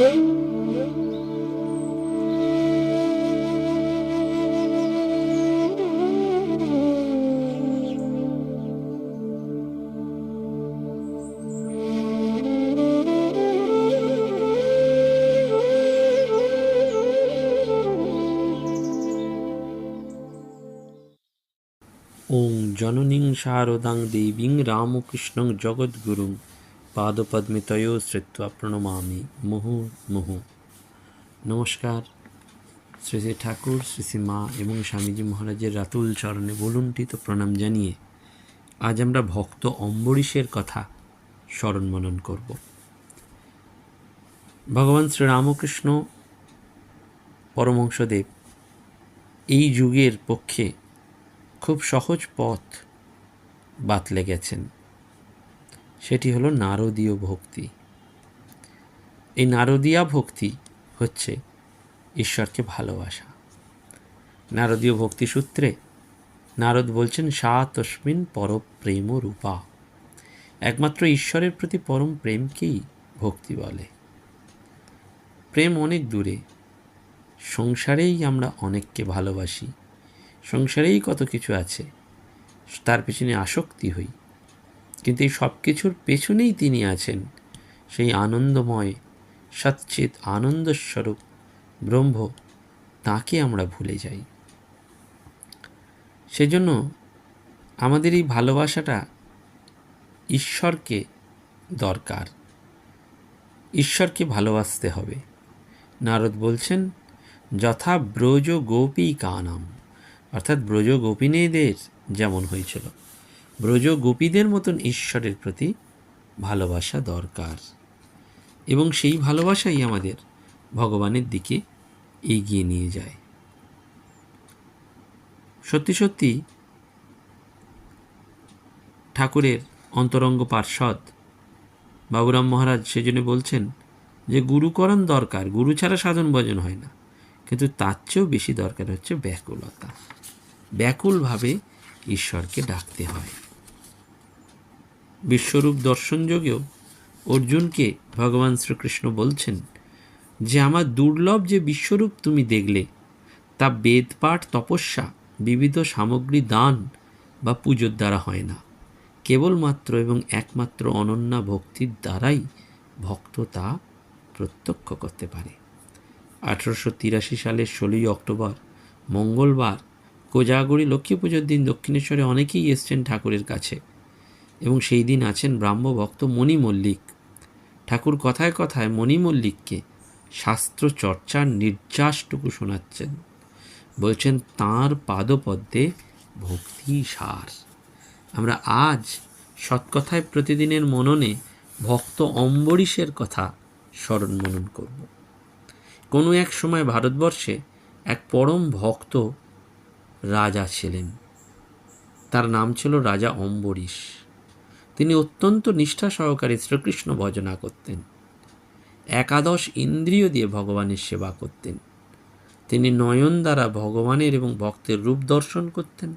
ওং জননীং শারদাং দেবীং রামকৃষ্ণং জগদ্গুরুং পাদপদ্মে তয় শ্রিত্বা প্রণমামি মুহু মুহু নমস্কার শ্রী শ্রী ঠাকুর শ্রী শ্রী মা এবং স্বামীজি মহারাজের রাতুল চরণে বলুন্টিত প্রণাম জানিয়ে আজ আমরা ভক্ত অম্বরীশের কথা স্মরণ মনন করব। ভগবান শ্রীরামকৃষ্ণ পরমংশদেব এই যুগের পক্ষে খুব সহজ পথ বাতলে গেছেন। সেটি হলো নারদীয় ভক্তি। এই নারদীয়া ভক্তি হচ্ছে ঈশ্বরকে ভালোবাসা। নারদীয় ভক্তি সূত্রে নারদ বলছেন সা তস্মিন পর প্রেম রূপা একমাত্র ঈশ্বরের প্রতি পরম প্রেমকেই ভক্তি বলে। প্রেম অনেক দূরে। সংসারেই আমরা অনেককে ভালোবাসি। সংসারেই কত কিছু আছে। তার পেছনে আসক্তি হই। কিন্তু এই সব কিছুর পেছনেই তিনি আছেন। সেই আনন্দময় সচ্চিত আনন্দস্বরূপ ব্রহ্ম তাকে আমরা ভুলে যাই। সেজন্য আমাদের এই ভালোবাসাটা ঈশ্বরকে দরকার। ঈশ্বরকে ভালোবাসতে হবে। নারদ বলছেন, যথা ব্রজ গোপী কানাম অর্থাৎ ব্রজ গোপিনীদের যেমন হয়েছিল। ব্রজ গোপীদের মতন ঈশ্বরের প্রতি ভালোবাসা দরকার। এবং সেই ভালোবাসাই আমাদের ভগবানের দিকে এগিয়ে নিয়ে যায়। সত্যি সত্যি ঠাকুরের অন্তরঙ্গ পার্ষদ বাবুরাম মহারাজ সেজন্য বলছেন যে, গুরুকরণ দরকার, গুরু ছাড়া সাধন ভজন হয় না। কিন্তু তার চেয়েও বেশি দরকার হচ্ছে ব্যাকুলতা। ব্যাকুলভাবে ঈশ্বরকে ডাকতে হয়। বিশ্বরূপ দর্শন যোগেও অর্জুনকে ভগবান শ্রীকৃষ্ণ বলছেন যে, আমার দুর্লভ যে বিশ্বরূপ তুমি দেখলে, তা বেদপাঠ তপস্যা, বিবিধ সামগ্রী দান বা পুজোর দ্বারা হয় না। কেবলমাত্র এবং একমাত্র অনন্যা ভক্তির দ্বারাই ভক্ত তা প্রত্যক্ষ করতে পারে। আঠেরোশো তিরাশি সালের ষোলোই অক্টোবর, মঙ্গলবার, কোজাগরি লক্ষ্মী পুজোর দিন দক্ষিণেশ্বরে অনেকেই এসছেন ঠাকুরের কাছে। এবং সেই দিন আছেন ব্রাহ্ম ভক্ত মণি মল্লিক ঠাকুর কথায় কথায় মণি মল্লিককে শাস্ত্র চর্চার নির্যাসটুকু শোনাচ্ছেন। বলছেন, তাঁর পাদপদ্মে ভক্তি সার। আমরা আজ সৎকথায় প্রতিদিনের মননে ভক্ত অম্বরীশের কথা স্মরণ মনন করব। কোনো এক সময় ভারতবর্ষে এক পরম ভক্ত রাজা ছিলেন। তার নাম ছিল রাজা অম্বরীশ। তিনি অত্যন্ত নিষ্ঠা সহকারে শ্রীকৃষ্ণ ভজনা করতেন। একাদশ ইন্দ্রিয় দিয়ে ভগবানের সেবা করতেন। তিনি নয়ন দ্বারা ভগবানের এবং ভক্তের রূপ দর্শন করতেন।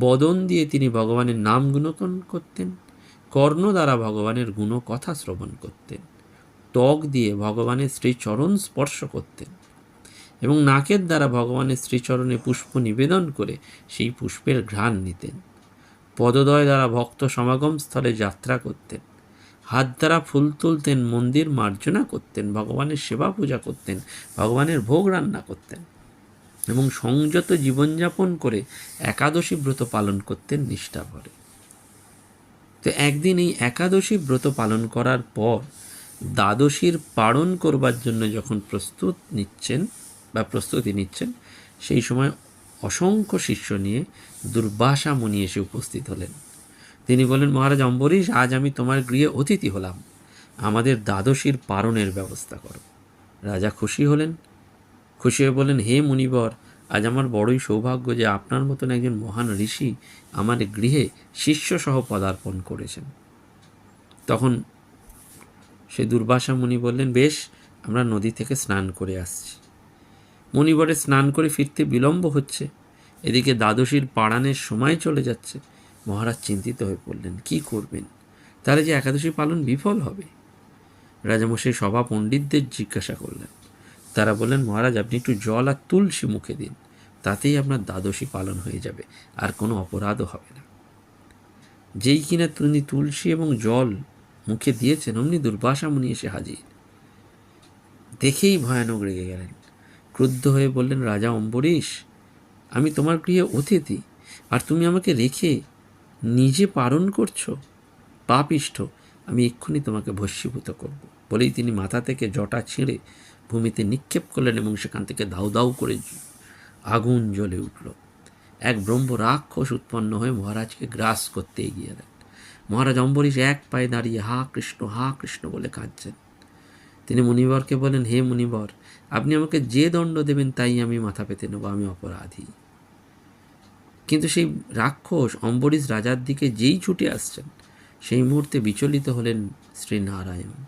বদন দিয়ে তিনি ভগবানের নাম গুণকন করতেন। কর্ণ দ্বারা ভগবানের গুণ কথা শ্রবণ করতেন। ত্বক দিয়ে ভগবানের শ্রীচরণ স্পর্শ করতেন এবং নাকের দ্বারা ভগবানের শ্রীচরণে পুষ্প নিবেদন করে সেই পুষ্পের ঘ্রাণ নিতেন। পদদয় দ্বারা ভক্ত সমাগম স্থলে যাত্রা করতেন। হাত দ্বারা ফুল তুলতেন, মন্দির মার্জনা করতেন, ভগবানের সেবা পূজা করতেন, ভগবানের ভোগ রান্না করতেন এবং সংযত জীবনযাপন করে একাদশী ব্রত পালন করতেন নিষ্ঠা ভরে। তো একদিন এই একাদশী ব্রত পালন করার পর দ্বাদশীর পালন করবার জন্য যখন প্রস্তুত নিচ্ছেন বা প্রস্তুতি নিচ্ছেন, সেই সময় অসংখ্য শিষ্য নিয়ে দুর্বাসা মুনি এসে উপস্থিত হলেন। তিনি বলেন, মহারাজ, অম্বরীশ, আজ আমি তোমার গৃহে অতিথি হলাম। আমাদের দ্বাদশীর পারণের ব্যবস্থা করো। রাজা খুশি হলেন। খুশি হয়ে বলেন, হে মুনিবর, আজ আমার বড়ই সৌভাগ্য যে আপনার মতন একজন মহান ঋষি আমার গৃহে শিষ্যসহ পদার্পণ করেছেন। তখন সে দুর্বাসা মুনি বললেন, বেশ, আমরা নদী থেকে স্নান করে আসছি। মণিবরে স্নান করে ফিরতে বিলম্ব হচ্ছে। এদিকে দ্বাদশীর পাড়ানের সময় চলে যাচ্ছে। মহারাজ চিন্তিত হয়ে পড়লেন, কি করবেন? তাহলে যে একাদশী পালন বিফল হবে? রাজামশাই সভা পণ্ডিতদের জিজ্ঞাসা করলেন। তারা বললেন, মহারাজ, আপনি একটু জল আর তুলসী মুখে দিন। তাতেই আপনার দ্বাদশী পালন হয়ে যাবে, আর কোনো অপরাধও হবে না। যেই কিনা তিনি তুলসী এবং জল মুখে দিয়েছেন, অমনি দুর্বাসা মুনি এসে হাজির। দেখেই ভয়ানক রেগে গেলেন। ক্রুদ্ধ হয়ে বললেন, রাজা অম্বরীশ, আমি তোমার গৃহে অতিথি, আর তুমি আমাকে রেখে নিজে পালন করছ? পাপিষ্ঠ, আমি এক্ষুনি তোমাকে ভস্মীভূত করব। বলেই তিনি মাথা থেকে জটা ছিঁড়ে ভূমিতে নিক্ষেপ করলেন এবং সেখান থেকে দাউ দাউ করে আগুন জ্বলে উঠল। এক ব্রহ্ম রাক্ষস উৎপন্ন হয়ে মহারাজকে গ্রাস করতে এগিয়ে এলেন। মহারাজ অম্বরীশ এক পায়ে দাঁড়িয়ে, হা কৃষ্ণ হা কৃষ্ণ বলে কাঁদছেন। তিনি মুনিবরকে বলেন হে মুনিবর, আপনি আমাকে যে দণ্ড দেবেন তাই আমি মাথা পেতে নেব, আমি অপরাধী। কিন্তু সেই রাক্ষস অম্বরীশ রাজার দিকে যেই ছুটে আসছেন, সেই মুহূর্তে বিচলিত হলেন শ্রীনারায়ণ।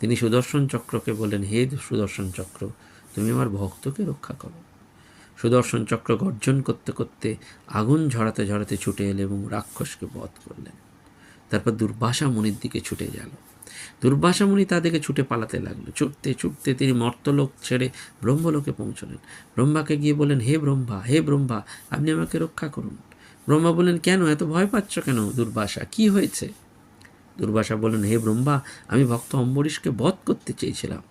তিনি সুদর্শন চক্রকে বলেন হে সুদর্শন চক্র, তুমি আমার ভক্তকে রক্ষা করো। সুদর্শন চক্র গর্জন করতে করতে আগুন ঝরাতে ঝরাতে ছুটে এলে এবং রাক্ষসকে বধ করলেন। তারপর দুর্বাসা মুনির দিকে ছুটে গেল। দুর্বাসা মুনি তাদেরকে ছুটে পালাতে লাগল। ছুটতে ছুটতে তিনি মর্তলোক ছেড়ে ব্রহ্মলোকে পৌঁছলেন। ব্রহ্মাকে গিয়ে বলেন হে ব্রহ্মা হে ব্রহ্মা, আপনি আমাকে রক্ষা করুন। ব্রহ্মা বললেন, কেন? এত ভয় পাচ্ছ কেন দুর্বাসা? কি হয়েছে? দুর্বাসা বললেন, হে ব্রহ্মা, আমি ভক্ত অম্বরীশকে বধ করতে চেয়েছিলাম।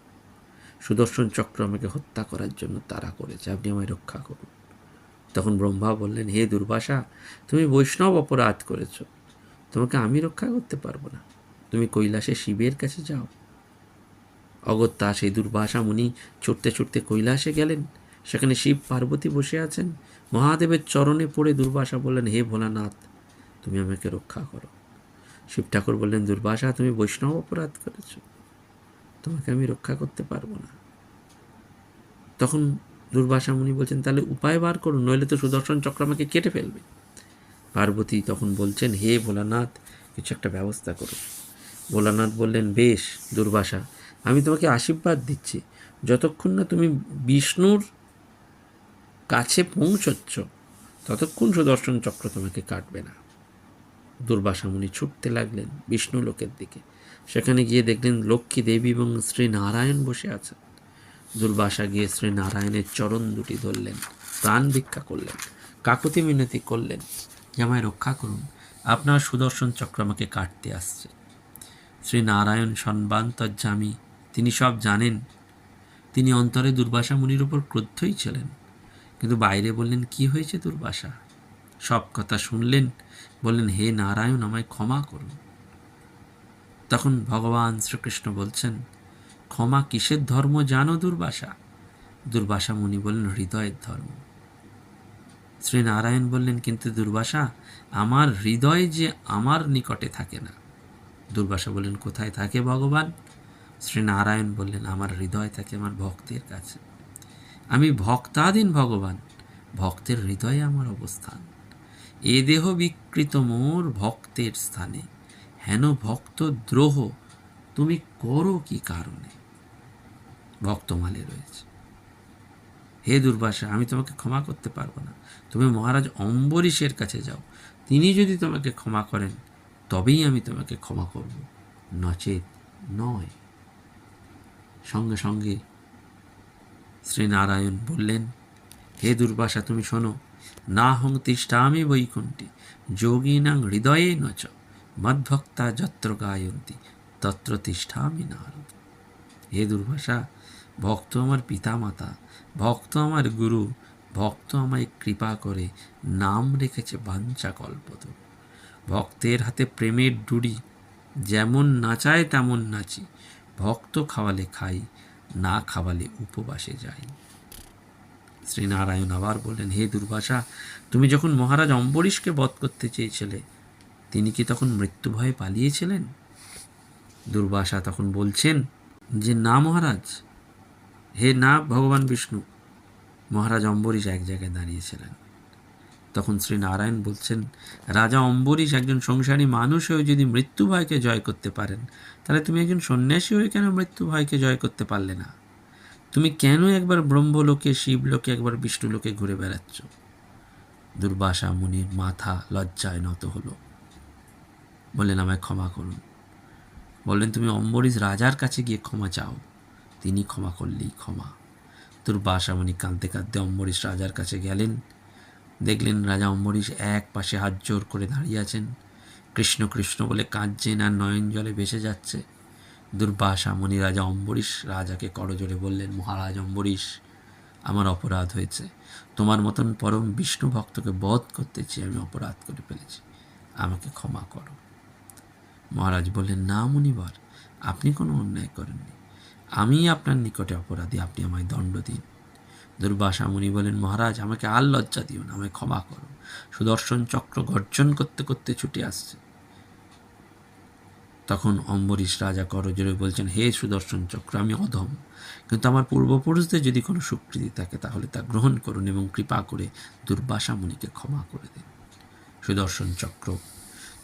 সুদর্শন চক্র আমাকে হত্যা করার জন্য তারা করেছে। আপনি আমায় রক্ষা করুন। তখন ব্রহ্মা বললেন, হে দুর্বাসা, তুমি বৈষ্ণব অপরাধ করেছ। তোমাকে আমি রক্ষা করতে পারব না। তুমি কৈলাসে শিবের কাছে যাও। অগত্যা সেই দুর্বাসা মুনি ছুটতে ছুটতে কৈলাসে গেলেন। সেখানে শিব পার্বতী বসে আছেন। মহাদেবের চরণে পড়ে দুর্বাসা বললেন, হে ভোলানাথ, তুমি আমাকে রক্ষা করো। শিব ঠাকুর বললেন দুর্বাসা তুমি বৈষ্ণব অপরাধ করেছ। তোমাকে আমি রক্ষা করতে পারব না। তখন দুর্বাসা মুনি বলছেন, তাহলে উপায় বার করুন নইলে তো সুদর্শন চক্র আমাকে কেটে ফেলবে। পার্বতী তখন বলছেন, হে ভোলানাথ, কিছু একটা ব্যবস্থা করুন ভোলানাথ বললেন, বেশ, দুর্বাসা, আমি তোমাকে আশীর্বাদ দিচ্ছি। যতক্ষণ না তুমি বিষ্ণুর কাছে পৌঁছচ্ছ, ততক্ষণ সুদর্শন চক্র তোমাকে কাটবে না। দুর্বাসামুনি ছুটতে লাগলেন বিষ্ণু লোকের দিকে। সেখানে গিয়ে দেখলেন লক্ষ্মী দেবী এবং শ্রী নারায়ণ বসে আছেন। দুর্বাসা গিয়ে শ্রী নারায়ণের চরণ দুটি ধরলেন, প্রাণ ভিক্ষা করলেন, কাকুতি মিনতি করলেন। যে আমায় রক্ষা করুন, আপনার সুদর্শন চক্র আমাকে কাটতে আসছে। শ্রী নারায়ণ সম্বান্তর্যামী তিনি সব জানেন। তিনি অন্তরে দুর্বাসা মুনির উপর ক্রুদ্ধই ছিলেন। কিন্তু বাইরে বললেন, কি হয়েছে দুর্বাসা? সব কথা শুনলেন, বললেন, হে নারায়ণ, আমায় ক্ষমা করুন। তখন ভগবান শ্রীকৃষ্ণ বলছেন, ক্ষমা কিসের ধর্ম জানো দুর্বাসা? দুর্বাসা মুনি বললেন, হৃদয়ের ধর্ম। শ্রী নারায়ণ বললেন, কিন্তু দুর্বাসা, আমার হৃদয় যে আমার নিকটে থাকে না। দুর্বাসা বললেন, কোথায় থাকে ভগবান? শ্রী নারায়ণ বললেন, আমার হৃদয় থাকে আমার ভক্তের কাছে। আমি ভক্তাধীন ভগবান, ভক্তের হৃদয়ে আমার অবস্থান। এ দেহ বিকৃত মোর ভক্তের স্থানে। হেন ভক্ত দ্রোহ, তুমি করো কি কারণে? ভক্তমালে রয়েছে। হে দুর্বাসা, আমি তোমাকে ক্ষমা করতে পারব না। তুমি মহারাজ অম্বরীশের কাছে যাও। তিনি যদি তোমাকে ক্ষমা করেন তবেই আমি তোমাকে ক্ষমা করব। নচেত নয়। সঙ্গে সঙ্গে শ্রীনারায়ণ বললেন, হে দুর্বাসা, তুমি শোনো না হং তিষ্ঠামি বৈকুণ্ঠে, যোগিনাং হৃদয়ে নচ, মদ্ভক্তা যত্র গায়ন্তী, তত্র তিষ্ঠামি নারদ। হে দুর্বাসা, ভক্ত আমার পিতামাতা, ভক্ত আমার গুরু, ভক্ত আমায় কৃপা করে, নাম রেখেছে বাঞ্চা কল্পত ভক্তের হাতে প্রেমের ডুরি যেমন নাচায় তেমন নাচি। ভক্ত খাওয়ালে খাই, না খাওয়ালে উপবাসে যাই। শ্রীনারায়ণ আবার বললেন, হে দুর্বাসা, তুমি যখন মহারাজ অম্বরীশকে বধ করতে চেয়েছিলে, তিনি কি তখন মৃত্যু ভয়ে পালিয়েছিলেন? দুর্বাসা তখন বলছেন, যে না মহারাজ, হে না ভগবান বিষ্ণু। মহারাজ অম্বরীশ এক জায়গায় দাঁড়িয়েছিলেন। তখন শ্রী নারায়ণ বলছেন, রাজা অম্বরীশ একজন সংসারী মানুষ হয়ে যদি মৃত্যু ভয়কে জয় করতে পারেন, তাহলে তুমি একজন সন্ন্যাসী হয়ে কেন মৃত্যু ভয়কে জয় করতে পারলে না? তুমি কেন একবার ব্রহ্মলোকে, শিবলোকে, একবার বিষ্ণুলোকে ঘুরে বেড়াচ্ছ? দুর্বাসা মুনির মাথা লজ্জায় নত হলো। বললেন, আমায় ক্ষমা করুন। বললেন, তুমি অম্বরীশ রাজার কাছে গিয়ে ক্ষমা চাও। তিনি ক্ষমা করলেই ক্ষমা। দুর্বাসামণি কাঁদতে কাঁদতে অম্বরীশ রাজার কাছে গেলেন। দেখলেন রাজা অম্বরীশ এক পাশে হাত জোর করে দাঁড়িয়ে আছেন। কৃষ্ণ কৃষ্ণ বলে কাঁদছেন আর নয়ন জলে ভেসে যাচ্ছে। দুর্বাসা মুনি রাজা অম্বরীশ, রাজাকে করজোরে বললেন, মহারাজ অম্বরীশ, আমার অপরাধ হয়েছে। তোমার মতন পরম বিষ্ণু ভক্তকে বধ করতে চেয়ে আমি অপরাধ করে ফেলেছি। আমাকে ক্ষমা করো। মহারাজ বললেন, না মুনিবার, আপনি কোনো অন্যায় করেননি। আমি আপনার নিকটে অপরাধী, আপনি আমায় দণ্ড দিন। দুর্বাসা মুনি বলেন, মহারাজ, আমাকে আর লজ্জা দিও না, আমায় ক্ষমা করো। সুদর্শন চক্র গর্জন করতে করতে ছুটে আসছে। তখন অম্বরীশ রাজা করজোরে বলছেন, হে সুদর্শন চক্র, আমি অধম। কিন্তু আমার পূর্বপুরুষদের যদি কোনো স্বীকৃতি থাকে, তাহলে তা গ্রহণ করুন এবং কৃপা করে দুর্বাসা মুনিকে ক্ষমা করে দিন। সুদর্শন চক্র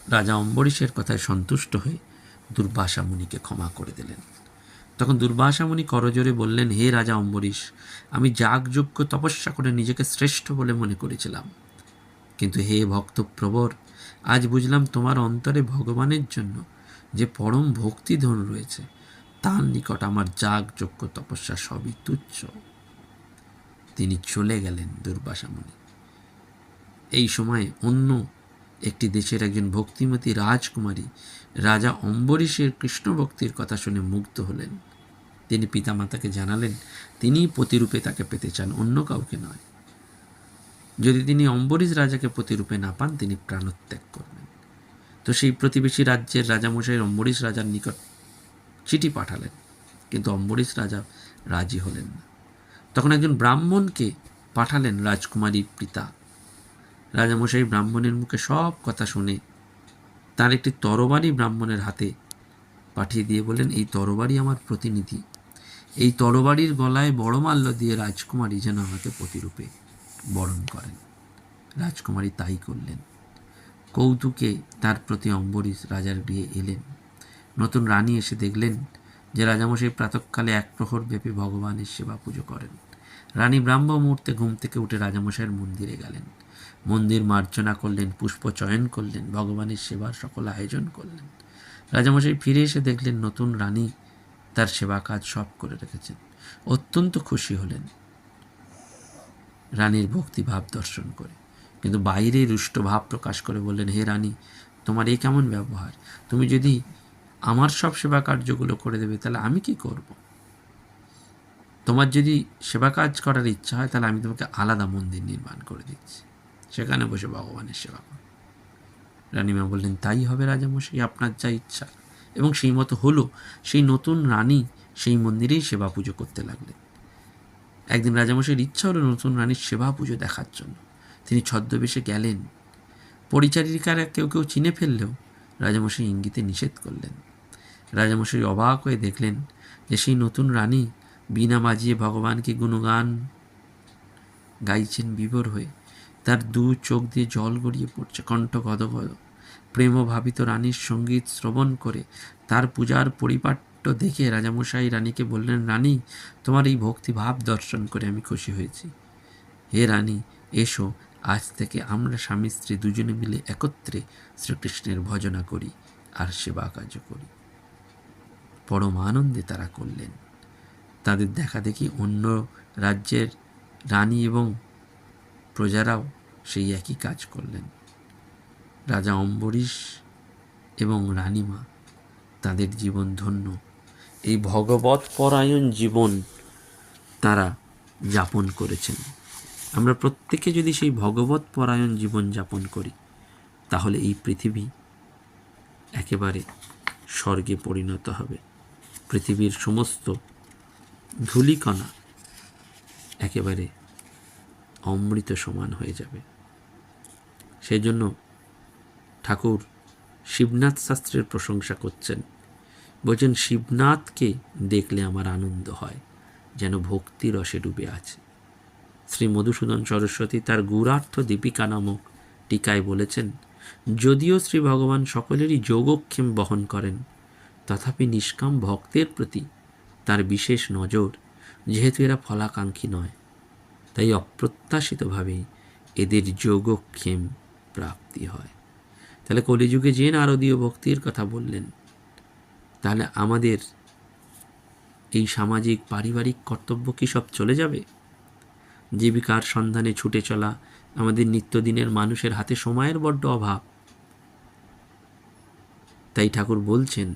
রাজা অম্বরীশের কথায় সন্তুষ্ট হয়ে দুর্বাসা মুনিকে ক্ষমা করে দিলেন। তখন দুর্বাসা মুনি করজোরে বললেন, হে রাজা অম্বরীশ, আমি যাগযজ্ঞ তপস্যা করে নিজেকে শ্রেষ্ঠ বলে মনে করেছিলাম। কিন্তু হে ভক্ত প্রবর আজ বুঝলাম তোমার অন্তরে ভগবানের জন্য যে পরম ভক্তি ধন রয়েছে, তার নিকট আমার যাগযজ্ঞ তপস্যা সবই তুচ্ছ। তিনি চলে গেলেন দুর্বাসা মুনি এই সময় অন্য একটি দেশের একজন ভক্তিমতী রাজকুমারী রাজা অম্বরীশের কৃষ্ণ ভক্তির কথা শুনে মুগ্ধ হলেন। তিনি পিতামাতাকে জানালেন, তিনি প্রতিরূপে তাকে পেতে চান, অন্য কাউকে নয়। যদি তিনি অম্বরীশ রাজাকে প্রতিরূপে না পান, তিনি প্রাণত্যাগ করবেন। তো সেই প্রতিবেশী রাজ্যের রাজামশাই অম্বরীশ রাজার নিকট চিঠি পাঠালেন, কিন্তু অম্বরীশ রাজা রাজি হলেন না। তখন একজন ব্রাহ্মণকে পাঠালেন রাজকুমারীর পিতা। রাজামশাই ব্রাহ্মণের মুখে সব কথা শুনে তার একটি তরবারি ব্রাহ্মণের হাতে পাঠিয়ে দিয়ে বলেন এই তরবারি আমার প্রতিনিধি এই তরবারির গলায় বড় মাল্য দিয়ে রাজকুমারী যেন আমাকে প্রতিরূপে বরণ করেন। রাজকুমারী তাই করলেন। কৌতুকে তার প্রতি অম্বরীশ রাজার গৃহে এলেন। নতুন রানী এসে দেখলেন যে রাজামশাই প্রাতকালে এক প্রহর ব্যাপী ভগবানের সেবা পুজো করেন। রানী ব্রাহ্ম মুহূর্তে ঘুম থেকে উঠে রাজামশাইয়ের মন্দিরে গেলেন। মন্দির মার্জনা করলেন, পুষ্প চয়ন করলেন, ভগবানের সেবার সকল আয়োজন করলেন। রাজামশাই ফিরে এসে দেখলেন নতুন রানী তার সেবা কাজ সব করে রেখেছেন। অত্যন্ত খুশি হলেন। রানীর ভক্তিভাব দর্শন করে। কিন্তু বাইরে রুষ্ট ভাব প্রকাশ করে বললেন, হে রানী, তোমার এই কেমন ব্যবহার? তুমি যদি আমার সব সেবা কার্যগুলো করে দেবে, তাহলে আমি কি করব? তোমার যদি সেবা কাজ করার ইচ্ছা হয়, তাহলে আমি তোমাকে আলাদা মন্দির নির্মাণ করে দিচ্ছি। সেখানে বসে ভগবানের সেবা করো। রানীমা বললেন, তাই হবে রাজামশাই, আপনার যা ইচ্ছা। এবং সেই মতো হলো সেই নতুন রানী সেই মন্দিরেই সেবা পুজো করতে লাগলেন। একদিন রাজামশাইয়ের ইচ্ছা হলো নতুন রানীর সেবা পুজো দেখার জন্য। তিনি ছদ্মবেশে গেলেন। পরিচারিকারা কেউ কেউ চিনে ফেললেও রাজামশাই ইঙ্গিতে নিষেধ করলেন। রাজামশাই অবাক হয়ে দেখলেন যে সেই নতুন রানী বিনা বাজিয়ে ভগবানকে গুণগান গাইছেন বিভোর হয়ে। তার দু চোখ দিয়ে জল গড়িয়ে পড়ছে, কণ্ঠ গদগদ। প্রেমভাবিত রানীর সংগীত শ্রবণ করে তার পূজার পরিপাট্য দেখে রাজামশাই রানীকে বললেন, রানী, তোমার এই ভক্তিভাব দর্শন করে আমি খুশি হয়েছি। হে রানী, এসো, আজ থেকে আমরা স্বামী স্ত্রী দুজনে মিলে একত্রে শ্রীকৃষ্ণের ভজনা করি আর সেবা কার্য করি। পরম আনন্দে তারা করলেন। তাদের দেখা দেখি অন্য রাজ্যের রানী এবং প্রজারাও সেই একই কাজ করলেন। রাজা অম্বরীশ এবং রানীমা তাদের জীবন ধন্য। এই ভগবত পরায়ণ জীবন তারা যাপন করেছেন। আমরা প্রত্যেকে যদি সেই ভগবত পরায়ণ জীবন যাপন করি, তাহলে এই পৃথিবী একেবারে স্বর্গে পরিণত হবে। পৃথিবীর সমস্ত ধূলিকণা একেবারে অমৃত সমান হয়ে যাবে। সেই জন্য ঠাকুর শিবনাথ শাস্ত্রের প্রশংসা করছেন। বলছেন, শিবনাথকে দেখলে আমার আনন্দ হয়, যেন ভক্তি রসে ডুবে আছে। শ্রী মধুসূদন সরস্বতী তার গুরার্থ দীপিকা নামক টিকায় বলেছেন, যদিও শ্রী ভগবান সকলেরই যোগক্ষেম বহন করেন, তথাপি নিষ্কাম ভক্তের প্রতি তার বিশেষ নজর যেহেতু এরা ফলাকাঙ্ক্ষী নয়, তাই অপ্রত্যাশিতভাবেই এদের যোগক্ষেম প্রাপ্তি হয়। তাহলে কলিযুগে যে নারদীয় ভক্তির কথা বললেন, তাহলে আমাদের এই সামাজিক পারিবারিক কর্তব্য কি সব চলে যাবে? জীবিকার সন্ধানে ছুটে চলা, আমাদের নিত্যদিনের মানুষের হাতে সময়ের বড্ড অভাব। তাই ঠাকুর বলছেন,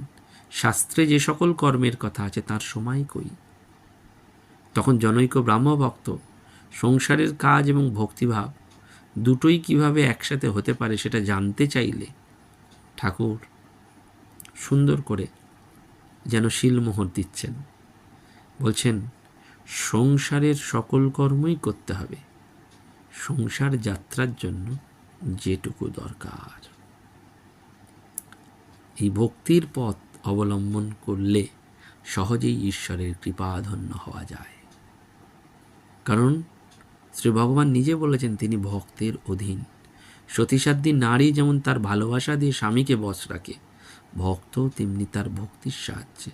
শাস্ত্রে যে সকল কর্মের কথা আছে তার সময় কই? তখন জনৈক ব্রাহ্মভক্ত সংসারের কাজ এবং ভক্তিভাব দুটোই কীভাবে একসাথে হতে পারে সেটা জানতে চাইলে ঠাকুর সুন্দর করে যেন শিলমোহর দিচ্ছেন। বলছেন, সংসারের সকল কর্মই করতে হবে। সংসার যাত্রার জন্য যেটুকু দরকার। এই ভক্তির পথ অবলম্বন করলে সহজেই ঈশ্বরের কৃপাধন্য হওয়া যায়। কারণ শ্রী ভগবান নিজে বলেছেন তিনি ভক্তের অধীন। সতীসাধ্যী নারী যেমন তার ভালোবাসা দিয়ে স্বামীকে বশ রাখে ভক্ত তেমনি তার ভক্তির সাহায্যে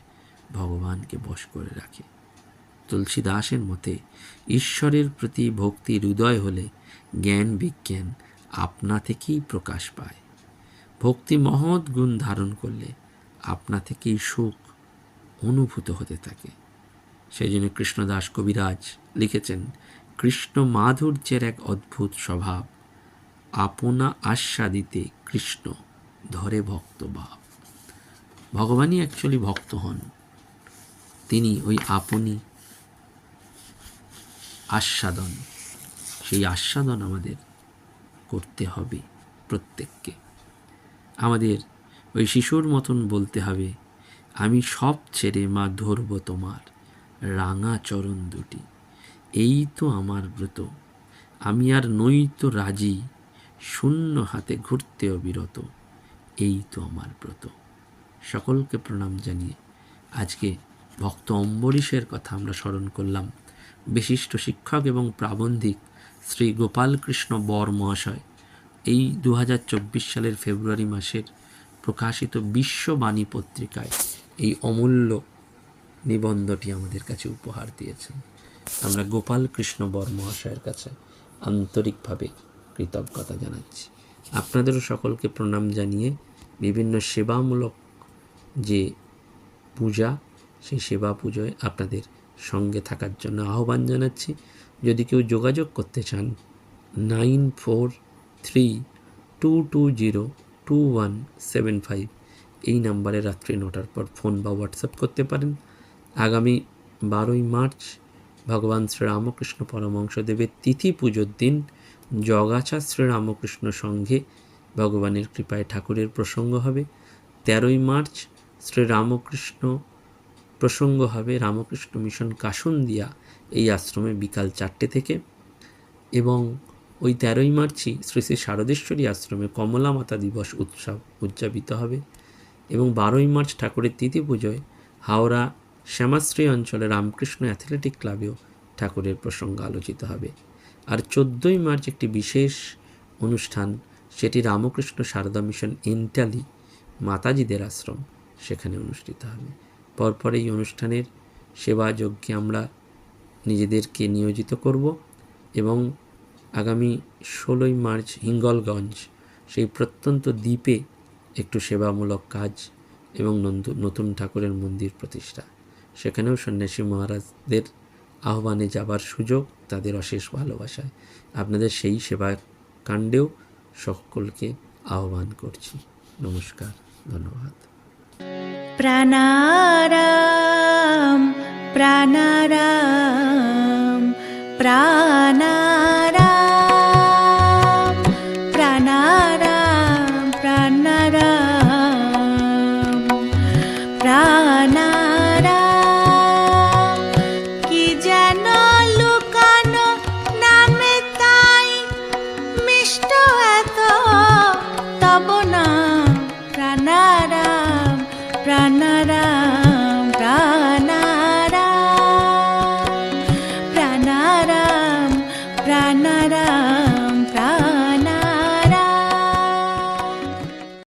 ভগবানকে বশ করে রাখে। তুলসী দাসের মতে, ঈশ্বরের প্রতি ভক্তি হৃদয় হলে জ্ঞান বিজ্ঞান আপনা থেকেই প্রকাশ পায়। ভক্তি মহৎ গুণ ধারণ করলে আপনা থেকেই সুখ অনুভূত হতে থাকে। সেই জন্য কৃষ্ণদাস কবিরাজ লিখেছেন কৃষ্ণ মাধুর্যের এক অদ্ভুত স্বভাব। আপনা আস্বাদিতে কৃষ্ণ, ধরে ভক্ত ভাব। ভগবানই অ্যাকচুয়ালি ভক্ত হন। তিনি ওই আপনি আস্বাদন, সেই আস্বাদন আমাদের করতে হবে প্রত্যেককে। আমাদের ওই শিশুর মতন বলতে হবে, আমি সব ছেড়ে মা ধরব তোমার রাঙা চরণ দুটি। এই তো আমার ব্রত। আমি আর নই তো রাজি, শূন্য হাতে ঘুরতেও বিরত। এই তো আমার ব্রত। সকলকে প্রণাম জানিয়ে আজকে ভক্ত অম্বরীশের কথা আমরা স্মরণ করলাম। বিশিষ্ট শিক্ষক এবং প্রাবন্ধিক শ্রী গোপালকৃষ্ণ বর মহাশয় এই দু হাজার চব্বিশ সালের ফেব্রুয়ারি মাসের প্রকাশিত বিশ্ববাণী পত্রিকায় এই অমূল্য নিবন্ধটি আমাদের কাছে উপহার দিয়েছেন। আমরা গোপাল কৃষ্ণ বর মহাশয়ের কাছে আন্তরিকভাবে কৃতজ্ঞতা জানাচ্ছি। আপনাদেরও সকলকে প্রণাম জানিয়ে বিভিন্ন সেবামূলক যে পূজা, সেই সেবা পুজোয় আপনাদের সঙ্গে থাকার জন্য আহ্বান জানাচ্ছি। যদি কেউ যোগাযোগ করতে চান, nine four three two two zero two one seven five এই নাম্বারে রাত্রি নটার পর ফোন বা হোয়াটসঅ্যাপ করতে পারেন। আগামী বারোই মার্চ ভগবান শ্রীরামকৃষ্ণ পরমংশদেবের তিথি পুজোর দিন জগাছা শ্রীরামকৃষ্ণ সঙ্ঘে ভগবানের কৃপায় ঠাকুরের প্রসঙ্গ হবে। তেরোই মার্চ শ্রীরামকৃষ্ণ প্রসঙ্গ হবে রামকৃষ্ণ মিশন কাসুন্দিয়া এই আশ্রমে বিকাল চারটে থেকে এবং ওই তেরোই মার্চই শ্রী শ্রী শারদেশ্বরী আশ্রমে কমলা মাতা দিবস উৎসব উদযাপিত হবে এবং বারোই মার্চ ঠাকুরের তিথি পুজোয় হাওড়া শ্যামাশ্রী অঞ্চলে রামকৃষ্ণ অ্যাথলেটিক ক্লাবেও ঠাকুরের প্রসঙ্গ আলোচিত হবে। আর চোদ্দোই মার্চ একটি বিশেষ অনুষ্ঠান, সেটি রামকৃষ্ণ সারদা মিশন ইন্টালি মাতাজিদের আশ্রম সেখানে অনুষ্ঠিত হবে। পরপর এই অনুষ্ঠানের সেবা যজ্ঞে আমরা নিজেদেরকে নিয়োজিত করব এবং আগামী ষোলোই মার্চ হিঙ্গলগঞ্জ সেই প্রত্যন্ত দ্বীপে একটু সেবামূলক কাজ এবং নতুন ঠাকুরের মন্দির প্রতিষ্ঠা সেখানেও সন্ন্যাসী মহারাজদের আহ্বানে যাবার সুযোগ তাদের অশেষ ভালোবাসায়। আপনাদের সেই সেবা কাণ্ডেও সকলকে আহ্বান করছি। নমস্কার, ধন্যবাদ। প্রাণারাম প্রাণারাম প্রাণা